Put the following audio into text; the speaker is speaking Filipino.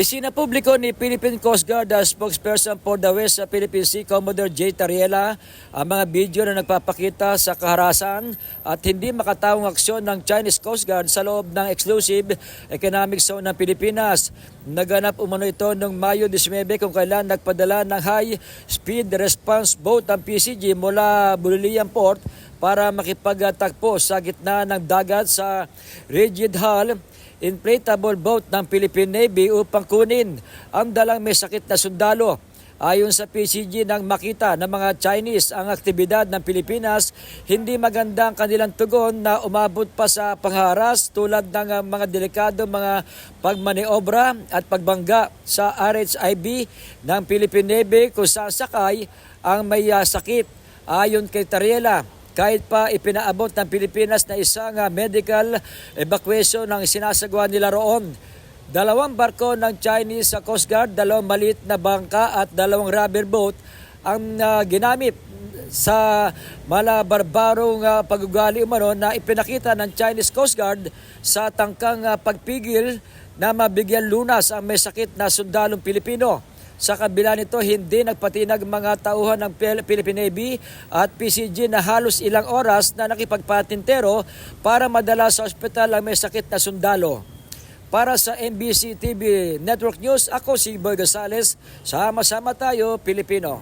Isinapubliko ni Philippine Coast Guard as spokesperson for the West Philippine Sea Commodore J. Tariela ang mga video na nagpapakita sa kaharasan at hindi makatawang aksyon ng Chinese Coast Guard sa loob ng exclusive economic zone ng Pilipinas. Naganap umano ito noong Mayo 19 kung kailan nagpadala ng high speed response boat ang PCG mula Bulilian Port para makipagtagpo sa gitna ng dagat sa rigid hull inflatable boat ng Philippine Navy upang kunin ang dalang may sakit na sundalo. Ayon sa PCG nang makita ng mga Chinese ang aktibidad ng Pilipinas, hindi maganda ang kanilang tugon na umabot pa sa pangharas tulad ng uh, mga delikado mga pagmaniobra at pagbangga sa RHIB ng Philippine Navy kung sasakay ang may uh, sakit. Ayon kay Tariela, kahit pa ipinaabot ng Pilipinas na isang uh, medical evacuation ang sinasagawa nila roon. Dalawang barko ng Chinese uh, Coast Guard, dalawang maliit na bangka at dalawang rubber boat ang uh, ginamit sa malabarbarong uh, pagugali umano na ipinakita ng Chinese Coast Guard sa tangkang uh, pagpigil na mabigyan lunas ang may sakit na sundalong Pilipino. Sa kabila nito, hindi nagpatinag mga tauhan ng Philippine Navy at PCG na halos ilang oras na nakipagpatintero para madala sa ospital ang may sakit na sundalo. Para sa NBC TV Network News, ako si Boy Gonzales. Sama-sama tayo, Pilipino.